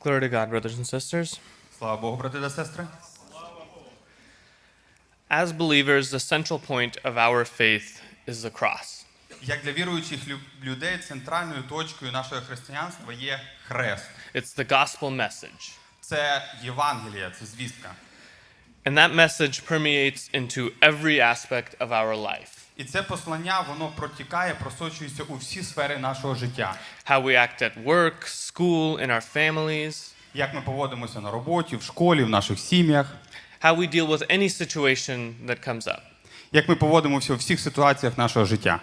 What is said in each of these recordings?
Glory to God, brothers and sisters. Слава Богу, брати та сестри. As believers, the central point of our faith is the cross. Як для віруючих лю- людей, центральною точкою нашого християнства є хрест. It's the gospel message. Це Євангелія, це звістка. And that message permeates into every aspect of our life І це послання воно протікає, просочується у всі сфери нашого життя. how we act at work, school, in our families, Як ми поводимося на роботі, в школі, в наших сім'ях, how we deal with any situation that comes up. як ми поводимося у всіх ситуаціях нашого життя.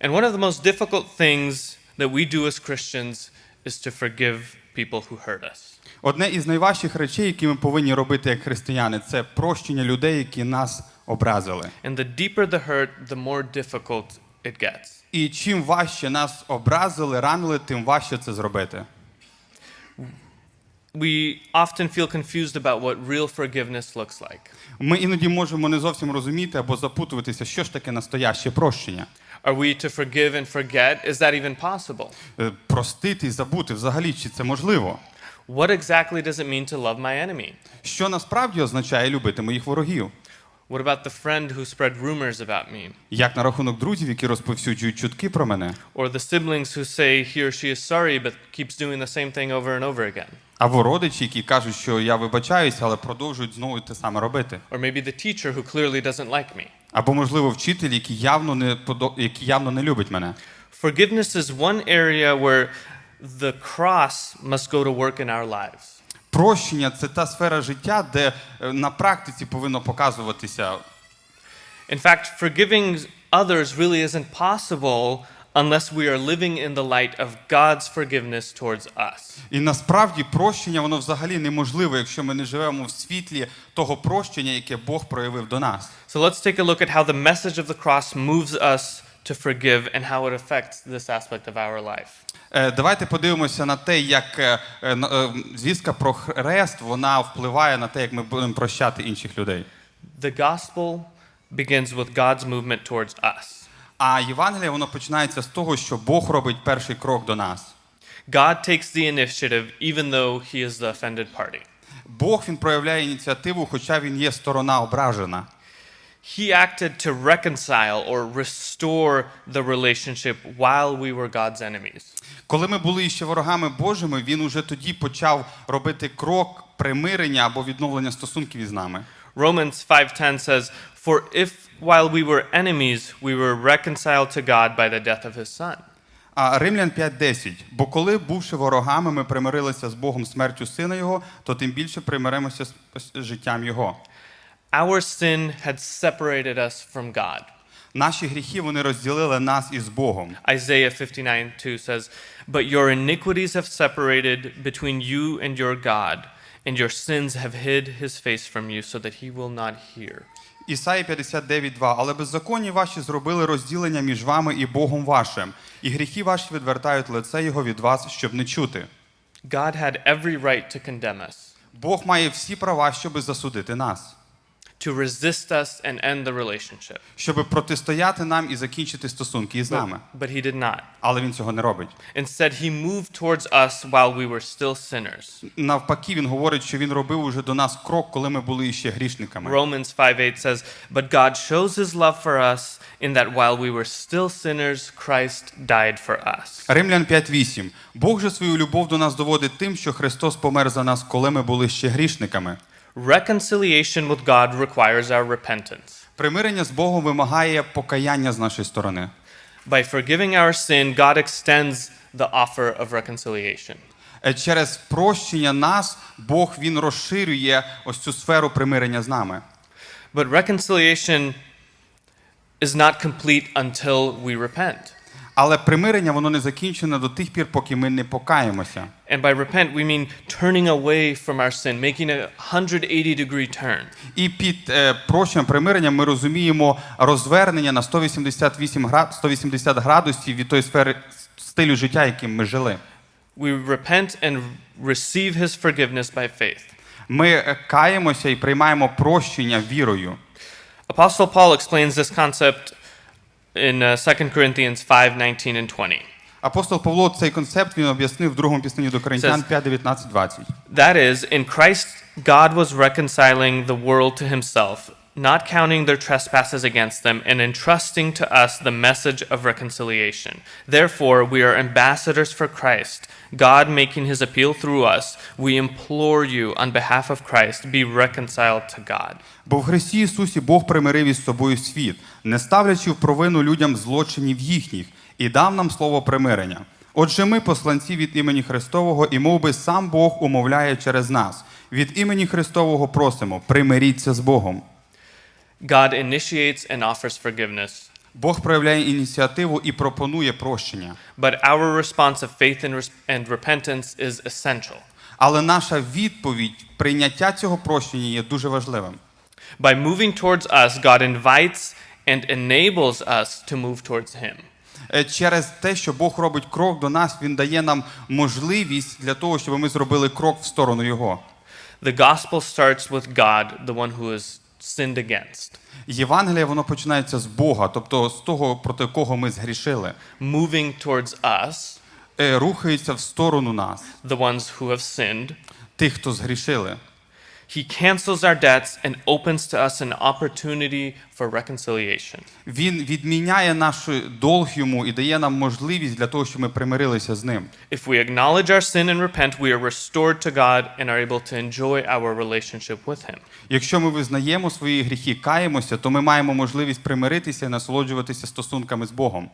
And one of the most difficult things that we do as Christians is to forgive people who hurt us. Одне із найважчих речей, які ми повинні робити як християни, це прощення людей, які нас образили. And the deeper the hurt, the more difficult it gets. І чим важче нас образили, ранили, тим важче це зробити. We often feel confused about what real forgiveness looks like. Ми іноді можемо не зовсім розуміти або запутуватися, що ж таке настояще прощення. Are we to forgive and forget? Is that even possible? Е, Простити і забути взагалі, чи це можливо? What exactly does it mean to love my enemy? Що насправді означає любити моїх ворогів? What about the friend who spread rumors about me? Як на рахунок друзів, які розповсюджують чутки про мене? Or the siblings who say he or she is sorry but keeps doing the same thing over and over again? Або родичі, які кажуть, що я вибачаюся, але продовжують знову те саме робити. Or maybe the teacher who clearly doesn't like me? Або, можливо, вчитель, який явно не подо... який явно не любить мене. Forgiveness is one area where the cross must go to work in our lives. Прощення це та сфера життя, де е, на практиці повинно показуватися. In fact, forgiving others really isn't possible unless we are living in the light of God's forgiveness towards us. І насправді прощення воно взагалі неможливе, якщо ми не живемо в світлі того прощення, яке Бог проявив до нас. So let's take a look at how the message of the cross moves us to forgive and how it affects this aspect of our life. Е, Давайте подивимося на те, як е, е, звістка про хрест вона впливає на те, як ми будемо прощати інших людей. The gospel begins with God's movement towards us. А Євангеліє воно починається з того, що Бог робить перший крок до нас. God takes the initiative even though he is the offended party. Бог він проявляє ініціативу, хоча він є сторона ображена. He acted to reconcile or restore the relationship while we were God's enemies. Коли ми були ще ворогами Божими, він уже тоді почав робити крок примирення або відновлення стосунків із нами. Romans 5:10 says, "For if while we were enemies we were reconciled to God by the death of his son." А Римлян 5.10. Бо коли, бувши ворогами, ми примирилися з Богом смертю сина Його, то тим більше примиримося з життям Його. Our sin had separated us from God. Наші гріхи вони розділили нас із Богом. Isaiah 59:2 says, "But your iniquities have separated between you and your God, and your sins have hid his face from you so that he will not hear." Ісаї 59.2. Але беззаконні ваші зробили розділення між вами і Богом вашим, і гріхи ваші відвертають лице Його від вас, щоб не чути. God had every right to condemn us, Бог має всі права, щоб засудити нас, to resist us and end the relationship. щоб протистояти нам і закінчити стосунки із нами. but he did not. Але він цього не робить. Instead, he moved towards us while we were still sinners. Навпаки, він говорить, що він робив уже до нас крок, коли ми були ще грішниками. Romans 5:8 says, "But God shows his love for us in that while we were still sinners, Christ died for us." Римлян 5.8. Бог же свою любов до нас доводить тим, що Христос помер за нас, коли ми були ще грішниками. Reconciliation with God requires our repentance. Примирення з Богом вимагає покаяння з нашої сторони. By forgiving our sin, God extends the offer of reconciliation. Е, Через прощення нас Бог він розширює ось цю сферу примирення з нами. But reconciliation is not complete until we repent. Але примирення воно не закінчене до тих пір, поки ми не покаємося. And by repent, we mean turning away from our sin, making a 180 degree turn. І під е, прощенням примирення ми розуміємо розвернення на 188 град, 180 градусів від тої сфери стилю життя, яким ми жили. We repent and receive his forgiveness by faith. Ми е, каємося і приймаємо прощення вірою. Apostle Paul explains this concept in uh, 2 Corinthians 5 19 and 20. Апостол Павло цей концепт він об'яснив в другому пісненні до Коринтян Says- 5, 19, 20. That is, in Christ, God was reconciling the world to himself, not counting their trespasses against them, and entrusting to us the message of reconciliation. Therefore, we are ambassadors for Christ. God making his appeal through us, we implore you, on behalf of Christ, be reconciled to God. Бо в Христі Ісусі Бог примирив із собою світ, не ставлячи в провину людям злочинів їхніх, і дав нам слово примирення. Отже, ми, посланці від імені Христового, і мов би сам Бог умовляє через нас. Від імені Христового просимо, примиріться з Богом. God initiates and offers forgiveness, Бог проявляє ініціативу і пропонує прощення. but our response of faith and, and repentance is essential. Але наша відповідь, прийняття цього прощення є дуже важливим. By moving towards us, God invites and enables us to move towards Him. Е, Через те, що Бог робить крок до нас, Він дає нам можливість для того, щоб ми зробили крок в сторону Його. The gospel starts with God, the one who is sinned against, Євангеліє воно починається з Бога, тобто з того, проти кого ми згрішили, moving towards us, Е, рухається в сторону нас, the ones who have sinned. тих, хто згрішили. He cancels our debts and opens to us an opportunity for reconciliation. Він відміняє наш долг йому і дає нам можливість для того, щоб ми примирилися з ним. If we acknowledge our sin and repent, we are restored to God and are able to enjoy our relationship with Him. Якщо ми визнаємо свої гріхи, каємося, то ми маємо можливість примиритися і насолоджуватися стосунками з Богом.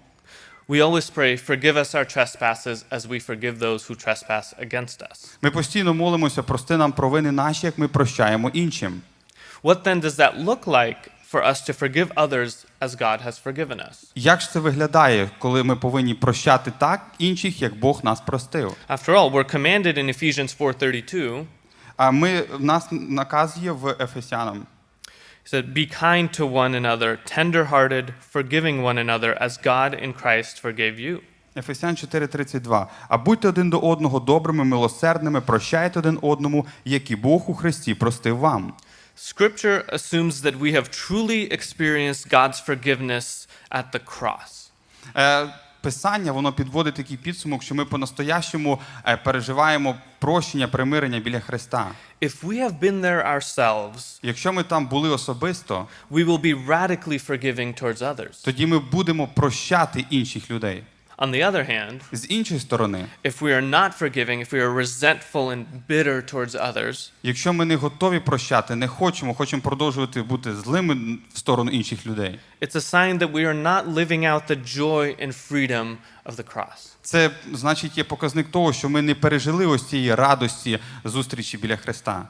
We always pray, Forgive us our trespasses as we forgive those who trespass against us. Ми постійно молимося, прости нам провини наші, як ми прощаємо іншим. What then does that look like for us to forgive others as God has forgiven us? Як ж це виглядає, коли ми повинні прощати так інших, як Бог нас простив? After all, we're commanded in Ephesians 4:32, А ми в нас наказ є в Ефесянам. he said, "Be kind to one another, tender-hearted, forgiving one another as God in Christ forgave you." Ефесян 4:32. А будьте один до одного добрими, милосердними, прощайте один одному, як і Бог у Христі простив вам. Scripture assumes that we have truly experienced God's forgiveness at the cross. Писання воно підводить такий підсумок, що ми по-настоящому е, переживаємо прощення, примирення біля Христа. If we have been there ourselves, Якщо ми там були особисто, we will be radically forgiving towards others. тоді ми будемо прощати інших людей. On the other hand, З іншої сторони, if we are not forgiving, if we are resentful and bitter towards others, якщо ми не готові прощати, не хочемо, хочемо продовжувати бути злими в сторону інших людей, it's a sign that we are not living out the joy and freedom of the cross. це значить є показник того, що ми не пережили ось цієї радості зустрічі біля Христа.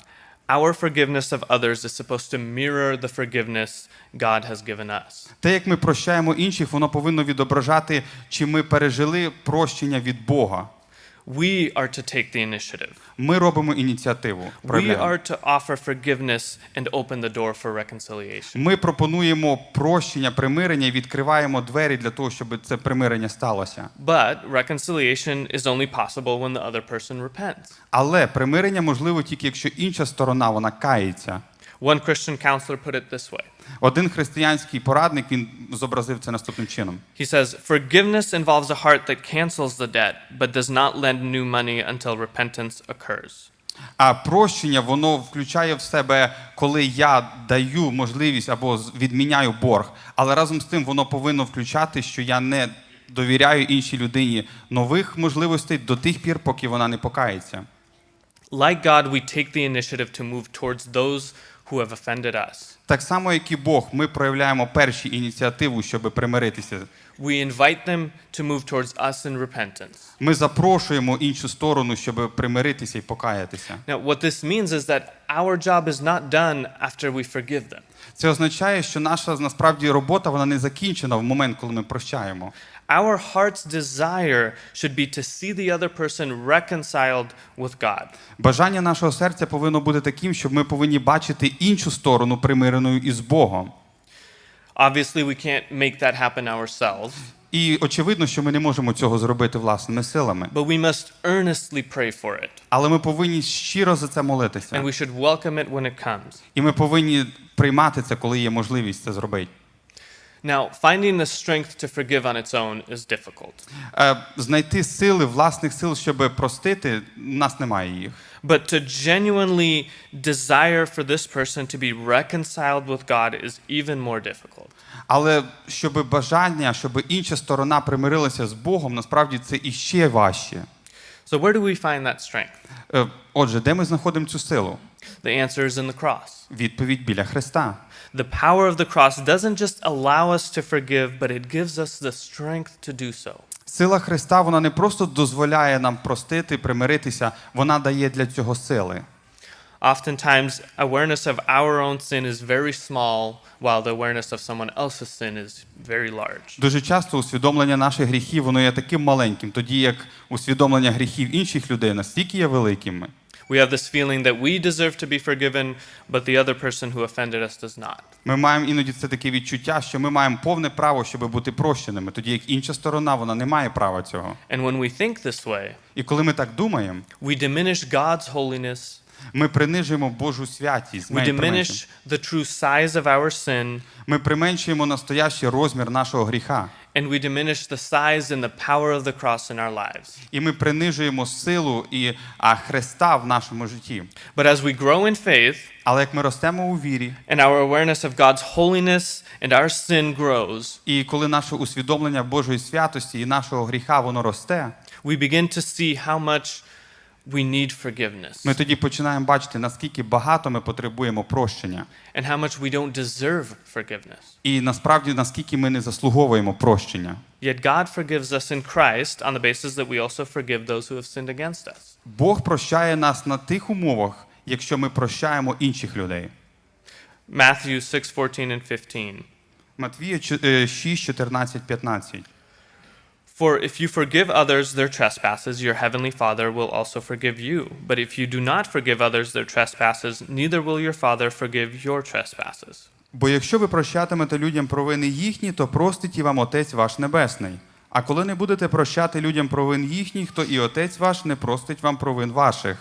Our forgiveness of others is supposed to mirror the forgiveness God has given us. Те, як ми прощаємо інших, воно повинно відображати, чи ми пережили прощення від Бога. We are to take the initiative. Ми робимо ініціативу. We проявляємо. are to offer forgiveness and open the door for reconciliation. Ми пропонуємо прощення, примирення і відкриваємо двері для того, щоб це примирення сталося. But reconciliation is only possible when the other person repents. Але примирення можливо тільки якщо інша сторона вона кається. One Christian counselor put it this way. Один християнський порадник він зобразив це наступним чином. He says, Forgiveness involves a heart that cancels the debt, but does not lend new money until repentance occurs. А прощення воно включає в себе, коли я даю можливість або відміняю борг. Але разом з тим воно повинно включати, що я не довіряю іншій людині нових можливостей до тих пір, поки вона не покається. Like God, we take the initiative to move towards those who have offended us. Так само, як і Бог, ми проявляємо перші ініціативу, щоб примиритися. We invite them to move towards us in repentance. Ми запрошуємо іншу сторону, щоб примиритися і покаятися. Now, what this means is that our job is not done after we forgive them. Це означає, що наша насправді робота вона не закінчена в момент, коли ми прощаємо. Our heart's desire should be to see the other person reconciled with God. Бажання нашого серця повинно бути таким, щоб ми повинні бачити іншу сторону примиреною із Богом. Obviously, we can't make that happen ourselves, І очевидно, що ми не можемо цього зробити власними силами. but we must earnestly pray for it. Але ми повинні щиро за це And we should welcome it when it comes. І ми повинні приймати це, коли є можливість це зробити. Now, finding the strength to forgive on its own is difficult. Е, Знайти сили, власних сил, щоб простити, у нас немає їх. But to genuinely desire for this person to be reconciled with God is even more difficult. Але щоб бажання, щоб інша сторона примирилася з Богом, насправді це іще важче. So, where do we find that strength? Е, Отже, де ми знаходимо цю силу? The answer is in the cross. Відповідь біля Христа. The power of the cross doesn't just allow us to forgive, but it gives us the strength to do so. Сила Христа вона не просто дозволяє нам простити, примиритися, вона дає для цього сили. Oftentimes, awareness of our own sin is very small, while the awareness of someone else's sin is very large. Дуже часто усвідомлення наших гріхів воно є таким маленьким, тоді як усвідомлення гріхів інших людей настільки є великими. We have this feeling that we deserve to be forgiven, but the other person who offended us does not. Ми маємо іноді це таке відчуття, що ми маємо повне право, щоб бути прощеними, тоді як інша сторона вона не має права цього. And when we think this way, І коли ми так думаємо, we diminish God's holiness, ми принижуємо Божу святість. we diminish the true size of our sin, ми применшуємо настоящий розмір нашого гріха. and we diminish the size and the power of the cross in our lives. І ми принижуємо силу і Христа в нашому житті. But as we grow in faith, Але як ми ростемо у вірі, and our awareness of God's holiness and our sin grows, і коли наше усвідомлення Божої святості і нашого гріха воно росте, we begin to see how much we need forgiveness ми тоді починаємо бачити, наскільки багато ми потребуємо прощення, and how much we don't deserve forgiveness. і насправді наскільки ми не заслуговуємо прощення. Yet God forgives us in Christ on the basis that we also forgive those who have sinned against us. Бог прощає нас на тих умовах, якщо ми прощаємо інших людей. Matthew 6 14 and 15. Матвія чо- е, 6, 14, 15. For if you forgive others their trespasses, your heavenly Father will also forgive you. But if you do not forgive others their trespasses, neither will your Father forgive your trespasses. Бо якщо ви прощатимете людям провини їхні, то простить і вам Отець ваш Небесний. А коли не будете прощати людям провин їхніх, то і Отець ваш не простить вам провин ваших.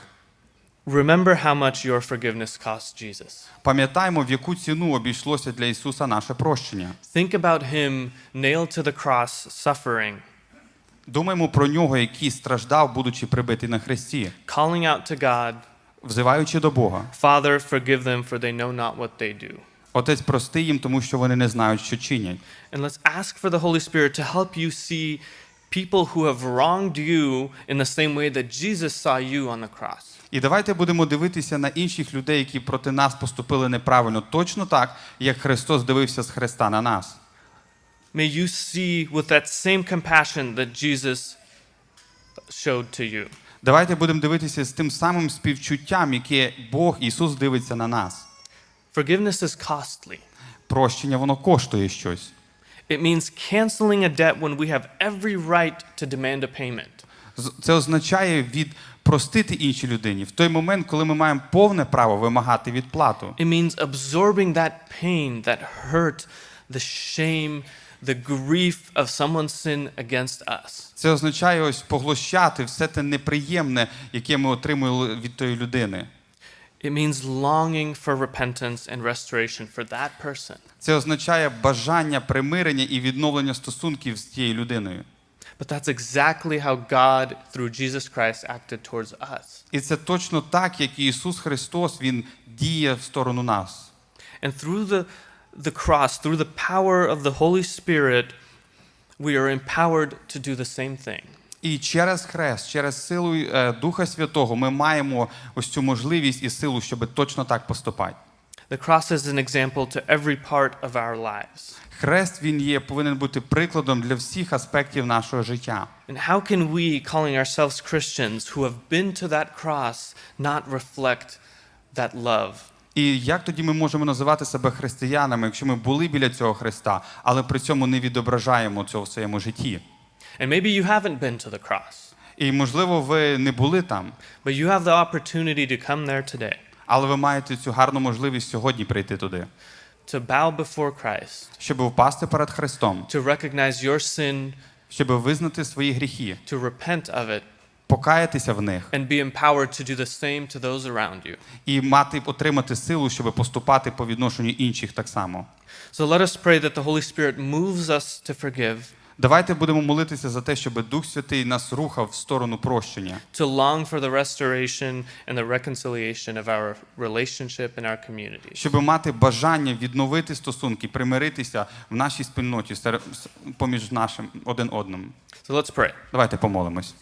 Remember how much your forgiveness cost Jesus. Пам'ятаймо, в яку ціну обійшлося для Ісуса наше прощення. Think about him nailed to the cross, suffering, Думаємо про нього, який страждав, будучи прибитий на хресті, calling out to God, взиваючи до Бога. Father, forgive them, for they know not what they do. Отець прости їм, тому що вони не знають, що чинять. And let's ask for the Holy Spirit to help you see people who have wronged you in the same way that Jesus saw you on the cross. І давайте будемо дивитися на інших людей, які проти нас поступили неправильно, точно так, як Христос дивився з Христа на нас. May you see with that same compassion that Jesus showed to you. Давайте будемо дивитися з тим самим співчуттям, яке Бог Ісус дивиться на нас. Forgiveness is costly. Прощення воно коштує щось. It means canceling a debt when we have every right to demand a payment. Це означає від простити іншій людині в той момент, коли ми маємо повне право вимагати відплату. It means absorbing that pain, that hurt, the shame, the grief of someone's sin against us. Це означає ось поглощати все те неприємне, яке ми отримуємо від тої людини. It means longing for repentance and restoration for that person. Це означає бажання примирення і відновлення стосунків з тією людиною. But that's exactly how God, through Jesus Christ, acted towards us. І це точно так, як Ісус Христос Він діє в сторону нас. And through the, the cross, through the power of the Holy Spirit, we are empowered to do the same thing. І через хрест, через силу е, Духа Святого ми маємо ось цю можливість і силу, щоб точно так поступати. The cross is an example to every part of our lives. Хрест він є, повинен бути прикладом для всіх аспектів нашого життя. And how can we, calling ourselves Christians who have been to that cross, not reflect that love? І як тоді ми можемо називати себе християнами, якщо ми були біля цього Христа, але при цьому не відображаємо цього в своєму житті? And maybe you haven't been to the cross, І можливо, ви не були там, but you have the opportunity to come there today, але ви маєте цю гарну можливість сьогодні прийти туди, to bow before Christ, щоб впасти перед Христом, to recognize your sin, щоб визнати свої гріхи, to repent of it, покаятися в них and be empowered to do the same to those around you. і мати отримати силу, щоб поступати по відношенню інших так само. So let us pray that the Holy Spirit moves us to forgive, Давайте будемо молитися за те, щоб Дух Святий нас рухав в сторону прощення, to long for the restoration and the reconciliation of our relationship and our communities. щоб мати бажання відновити стосунки, примиритися в нашій спільноті поміж нашим один одним. So let's pray. Давайте помолимось.